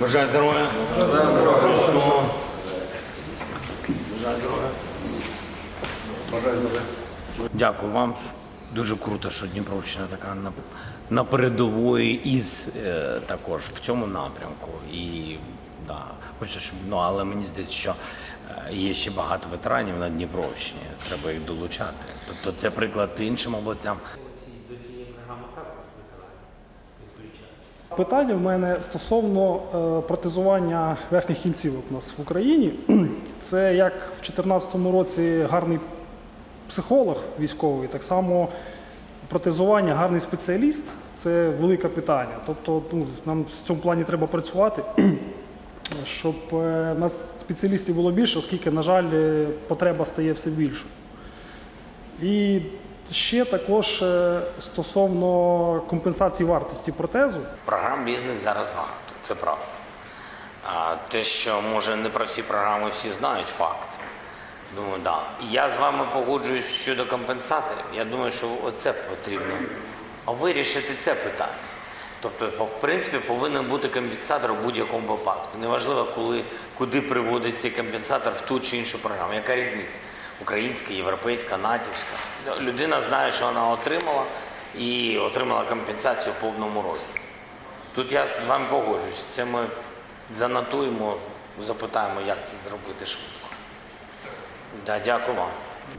Бажаю здоров'я. Бажаю здоров'я. Бажаю здоров'я. Дякую вам. Дуже круто, що Дніпровщина така на, на передової із е, також в цьому напрямку. І да, хочу, щоб ну, але мені здається, що е, є ще багато ветеранів на Дніпровщині. Треба їх долучати. Тобто це приклад іншим областям. До цієї програми також ветеранів підключати. Питання в мене стосовно е, протезування верхніх кінцівок у нас в Україні. Це як в 2014 році гарний психолог військовий, так само протезування, гарний спеціаліст це велике питання. Тобто ну, нам в цьому плані треба працювати, щоб е, нас спеціалістів було більше, оскільки, на жаль, е, потреба стає все більшою. І ще також е, стосовно компенсації вартості протезу. Програм різних зараз багато, це правда. А те, що може не про всі програми всі знають, факт. Думаю, да. Я з вами погоджуюсь щодо компенсаторів. Я думаю, що оце потрібно вирішити це питання. Тобто, в принципі, повинен бути компенсатор в будь-якому випадку. Неважливо, коли, куди приводить цей компенсатор в ту чи іншу програму. Яка різниця? Українська, європейська, натівська. Людина знає, що вона отримала і отримала компенсацію в повному розмірі. Тут я з вами погоджуюсь. Це ми занотуємо, запитаємо, як це зробити швидко. Да, дякую вам.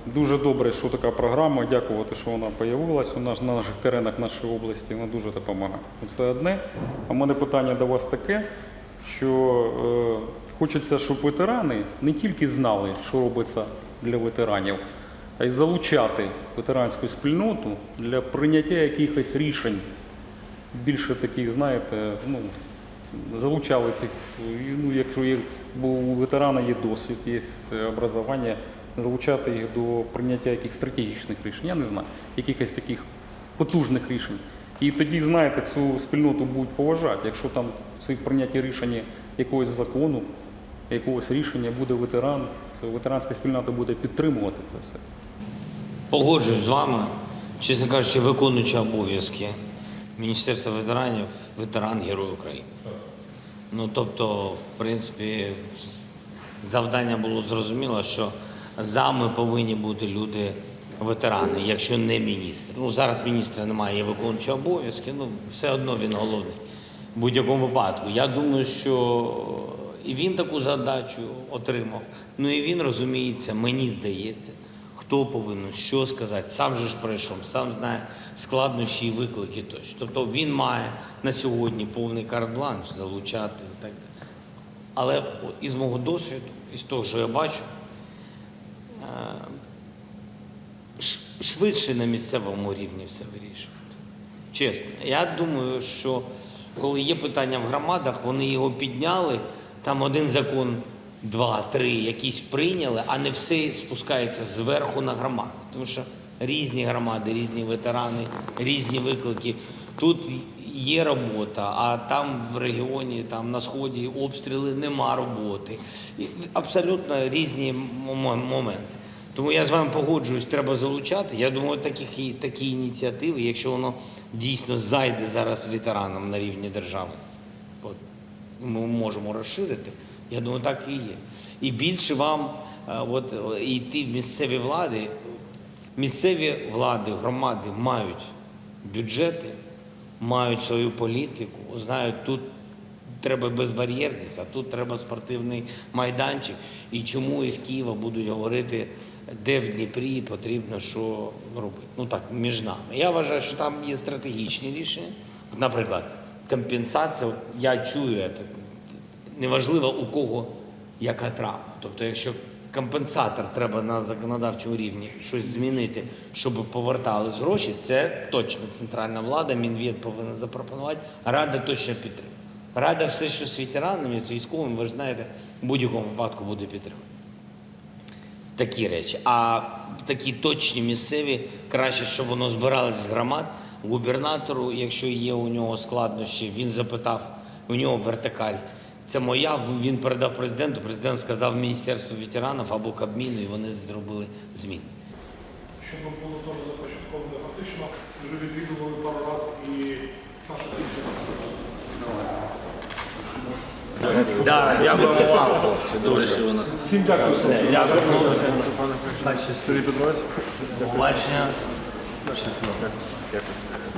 Дуже добре, що така програма. Дякувати, що вона з'явилася у нас на наших теренах нашої області. Вона дуже допомагає. Це одне. А в мене питання до вас таке, що е, хочеться, щоб ветерани не тільки знали, що робиться для ветеранів, а й залучати ветеранську спільноту для прийняття якихось рішень. Більше таких, знаєте, ну, залучали цих, ну, якщо є, бо у ветерана є досвід, є е, образування, залучати їх до прийняття якихось стратегічних рішень, я не знаю, якихось таких потужних рішень. І тоді, знаєте, цю спільноту будуть поважати. Якщо там в прийнятті рішення якогось закону, якогось рішення буде ветеран, ветеранська спільнота буде підтримувати це все. Погоджуюсь з вами, чесно кажучи, виконуючи обов'язки Міністерства ветеранів, ветеран Герой України. Ну тобто, в принципі, завдання було зрозуміло, що зами повинні бути люди ветерани, якщо не міністр. Ну зараз міністра немає, є виконуючі обов'язки, ну все одно він головний в будь-якому випадку. Я думаю, що і він таку задачу отримав. Ну і він розуміється, мені здається, хто повинен що сказати. Сам же ж пройшов, сам знає складнощі і виклики тощо. Тобто він має на сьогодні повний карт-бланш залучати і так далі. Але із мого досвіду, із того, що я бачу, е, швидше на місцевому рівні все вирішувати. Чесно. Я думаю, що коли є питання в громадах, вони його підняли, там один закон, два, три якісь прийняли, а не все спускається зверху на громади. Тому що різні громади, різні ветерани, різні виклики. Тут є робота, а там в регіоні, там на сході обстріли нема роботи. І Абсолютно різні моменти. Тому я з вами погоджуюсь, треба залучати. Я думаю, таких, і- такі ініціативи, якщо воно дійсно зайде зараз ветеранам на рівні держави, ми можемо розширити. Я думаю, так і є. І більше вам е, от, е, йти в місцеві влади. Місцеві влади, громади мають бюджети, мають свою політику, знають, тут треба безбар'єрність, а тут треба спортивний майданчик. І чому із Києва будуть говорити, де в Дніпрі потрібно що робити. Ну так, між нами. Я вважаю, що там є стратегічні рішення. Наприклад, компенсація, я чую, це, неважливо у кого яка травма. Тобто, якщо компенсатор треба на законодавчому рівні щось змінити, щоб повертались гроші, це точно центральна влада, Мінвід повинна запропонувати, Рада точно підтримує. Рада все, що з ветеранами, з військовими, ви ж знаєте, в будь-якому випадку буде підтримувати. Такі речі. А такі точні місцеві, краще, щоб воно збиралось з громад. Губернатору, якщо є у нього складнощі, він запитав, у нього вертикаль. Це моя, він передав президенту, президент сказав Міністерству ветеранів або Кабміну, і вони зробили зміни. Щоб було теж започатковано фактично, вже відвідували пару разів і наша Да, дякуємо вам, хлопці. Дуже. Всім дякую. Все, дякую, хлопці. Побачення. Nasz jest na tak,